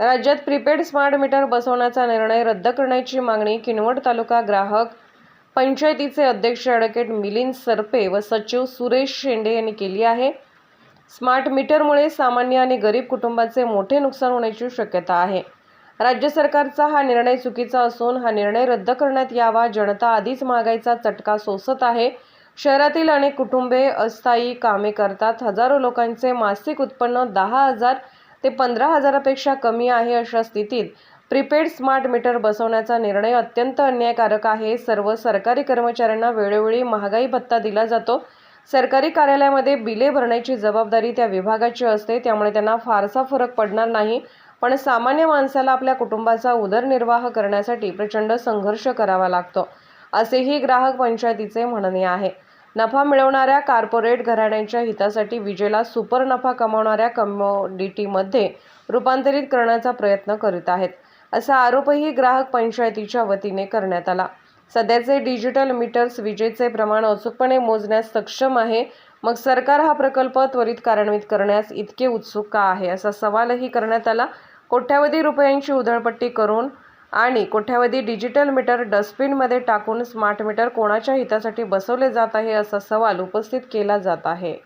राज्यात prepaid smart meter बसवण्याचा निर्णय रद्द करण्याची मागणी किनवट तालुका ग्राहक पंचायतीचे अध्यक्ष ॲडव्होकेट मिलिंद सरपे व सचिव सुरेश शेंडे यांनी केली आहे. स्मार्ट मीटरमुळे सामान्य आणि गरीब कुटुंबाचे मोठे नुकसान होण्याची शक्यता आहे. राज्य सरकारचा हा निर्णय चुकीचा असून हा निर्णय रद्द करण्यात यावा जनता आधीच महागाईचा चटका सोसत आहे. शहरातील अनेक कुटुंबे अस्थायी कामे करतात. हजारो लोकांचे मासिक उत्पन्न दहा हजार ते पंधरा हजारापेक्षा कमी आहे अशा स्थितीत प्रीपेड स्मार्ट मीटर बसवण्याचा निर्णय अत्यंत अन्यायकारक आहे. सर्व सरकारी कर्मचाऱ्यांना वेळोवेळी महागाई भत्ता दिला जातो. सरकारी कार्यालयामध्ये बिले भरण्याची जबाबदारी त्या विभागाची असते त्यामुळे त्यांना फारसा फरक पडणार नाही. पण सामान्य माणसाला आपल्या कुटुंबाचा उदरनिर्वाह करण्यासाठी प्रचंड संघर्ष करावा लागतो असेही ग्राहक पंचायतीचे म्हणणे आहे. नफा मिळवणाऱ्या कार्पोरेट घराण्यांच्या हितासाठी विजेला सुपर नफा कमावणाऱ्या कमोडिटीमध्ये रूपांतरित करण्याचा प्रयत्न करीत आहेत असा आरोपही ग्राहक पंचायतीच्या वतीने करण्यात आला. सध्याचे डिजिटल मीटर्स विजेचे प्रमाण अचूकपणे मोजण्यास सक्षम आहे. मग सरकार हा प्रकल्प त्वरित कार्यान्वित करण्यास इतके उत्सुक का आहे असा सवालही करण्यात आला. कोट्यावधी रुपयांची उधळपट्टी करून आणि कोट्यावधी डिजिटल मीटर डस्टबिनमध्ये टाकून स्मार्ट मीटर कोणाच्या हितासाठी बसवले जात आहे असा सवाल उपस्थित केला जात आहे.